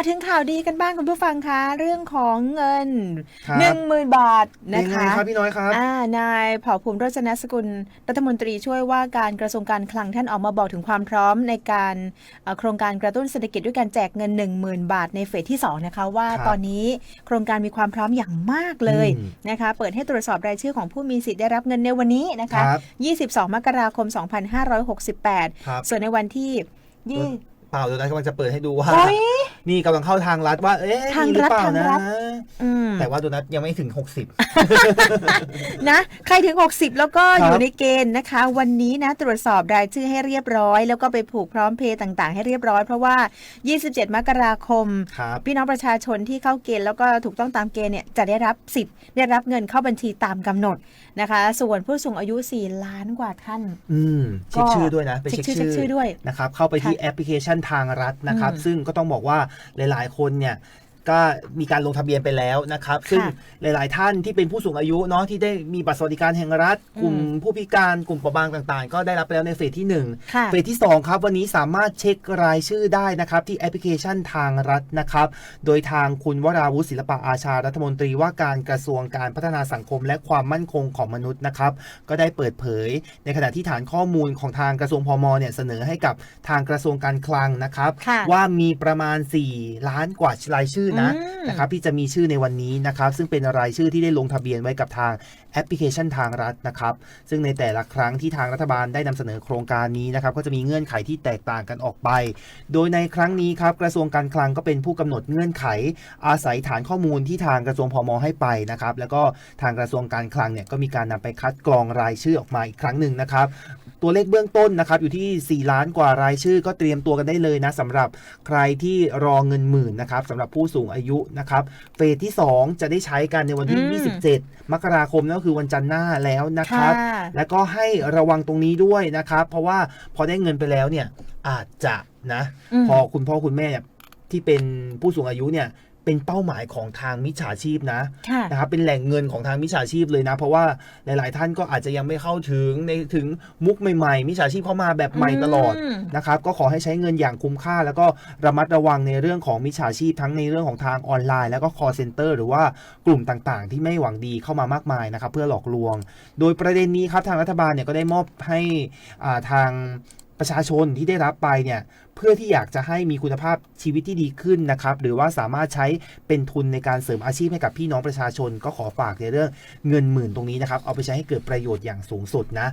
มาถึงข่าวดีกันบ้างคุณผู้ฟังคะ เรื่องของเงินครับ หนึ่งหมื่นบาทนะยังไงคะ ครับพี่น้อยครับ อ่านายเผ่าภูมิรัตนสกุล รัฐมนตรีช่วยว่าการกระทรวงการคลังท่านออกมาบอกถึงความพร้อมในการเอ่อโครงการกระตุ้นเศรษฐกิจด้วยการแจกเงิน 10,000 บาทในเฟสที่ 2 นะคะ ว่าครับตอนนี้โครงการมีความพร้อมอย่างมากเลยอืม นะคะ เปิดให้ตรวจสอบรายชื่อของผู้มีสิทธิ์ได้รับเงินในวันนี้นะคะครับ22 มกราคม2568ครับส่วนในวันที่ยี่เปล่าเดี๋ยวนะกำลังจะเปิดให้ดูว่า โอ๊ย นี่กำลังเข้าทางรัฐว่า เอ๊ะทางมีหรือรัฐเปล่าทางนะ รัฐ อืม แต่ว่าโดนัทยังไม่ถึงนะ ใครถึง 60 แล้วก็ครับอยู่ในเกณฑ์นะคะ วันนี้นะตรวจสอบรายชื่อให้เรียบร้อย แล้วก็ไปผูกพร้อมเพย์ต่างๆ ให้เรียบร้อยเพราะว่า 27 มกราคม60ครับพี่น้องประชาชนที่เข้าเกณฑ์แล้วก็ถูกต้องตามเกณฑ์เนี่ยจะได้รับสิทธิ์ได้รับเงินเข้าบัญชีตามกำหนดนะคะ ส่วนผู้สูงอายุ 4 ล้านกว่าท่านอืมเช็คก็ชื่อด้วยนะไปเช็คเช็คชื่อชื่เช็คชื่อด้วยนะครับเข้าไปที่แอปพลิเคชันทางรัฐนะครับอืมซึ่งก็ต้องบอกว่าหลาย ๆ คนเนี่ย ก็มีการลงทะเบียนไปแล้วนะครับ ซึ่งหลาย ๆ ท่านที่เป็นผู้สูงอายุเนาะที่ได้มีบัตรสวัสดิการแห่งรัฐ กลุ่มอืมผู้พิการกลุ่มเปราะบางต่าง ๆ ก็ได้รับไปแล้วในเฟสที่หนึ่งค่ะเฟสที่ 2 ครับวันนี้สามารถเช็ครายชื่อได้นะครับ ที่แอปพลิเคชันทางรัฐนะครับ โดยทางคุณวราวุฒิศิลปะอาชารัฐมนตรีว่าการกระทรวงการพัฒนาสังคม และความมั่นคงของมนุษย์นะครับ ก็ได้เปิดเผย ในขณะที่ฐานข้อมูลของทางกระทรวงพมเนี่ยเสนอให้กับทางกระทรวงการคลังนะครับค่ะว่ามีประมาณ 4 ล้านกว่ารายชื่อนะอืมนะครับที่จะมีชื่อในวันนี้นะครับซึ่งเป็นรายชื่อที่ได้ลงทะเบียนไว้กับทางแอปพลิเคชันทางรัฐนะครับ ซึ่งในแต่ละครั้งที่ทางรัฐบาลได้นำเสนอโครงการนี้นะครับก็จะมีเงื่อนไขที่แตกต่างกันออกไป โดยในครั้งนี้ครับกระทรวงการคลังก็เป็นผู้กำหนดเงื่อนไข อาศัยฐานข้อมูลที่ทางกระทรวงพมให้ไปนะครับแล้วก็ทางกระทรวงการคลังเนี่ยก็มีการนำไปคัดกรองรายชื่อออกมาอีกครั้งหนึ่งนะครับ ตัวเลขเบื้องต้นนะครับอยู่ที่ 4 ล้านกว่ารายชื่อ ก็เตรียมตัวกันได้เลยนะสำหรับใครที่รอเงินหมื่นนะครับสำหรับผู้สูงอายุนะครับเฟสที่ 2 จะได้ใช้กันในวันที่อืม27 มกราคมนั่นก็คือวันจันทร์หน้าแล้วนะครับค่ะแล้วก็ให้ระวังตรงนี้ด้วยนะครับ เพราะว่าพอได้เงินไปแล้วเนี่ยอาจจะนะอืมพอคุณพ่อคุณแม่เนี่ยที่เป็นผู้สูงอายุเนี่ย เป็นเป้าหมายของทางมิจฉาชีพนะค่ะนะครับเป็นแหล่งเงินของทางมิจฉาชีพเลยนะ เพราะว่าหลาย ๆ ท่านก็อาจจะยังไม่เข้าถึงในถึงมุกใหม่ ๆ มิจฉาชีพเข้ามาแบบใหม่ตลอดมนะครับก็ขอให้ใช้เงินอย่างคุ้มค่า แล้วก็ระมัดระวังในเรื่องของมิจฉาชีพทั้งในเรื่องของทางออนไลน์ แล้วก็ call center หรือว่ากลุ่มต่าง ๆ ที่ไม่หวังดีเข้ามามากมายนะครับเพื่อหลอกลวง โดยประเด็นนี้ครับทางรัฐบาลเนี่ยก็ได้มอบให้อ่าทาง ประชาชนที่ได้รับไปเนี่ยเพื่อที่อยากจะให้มีคุณภาพชีวิตที่ดีขึ้นนะครับหรือว่าสามารถใช้เป็นทุนในการเสริมอาชีพให้กับพี่น้องประชาชน ก็ขอฝากในเรื่องเงินหมื่นตรงนี้นะครับเอาไปใช้ให้เกิดประโยชน์อย่างสูงสุดนะ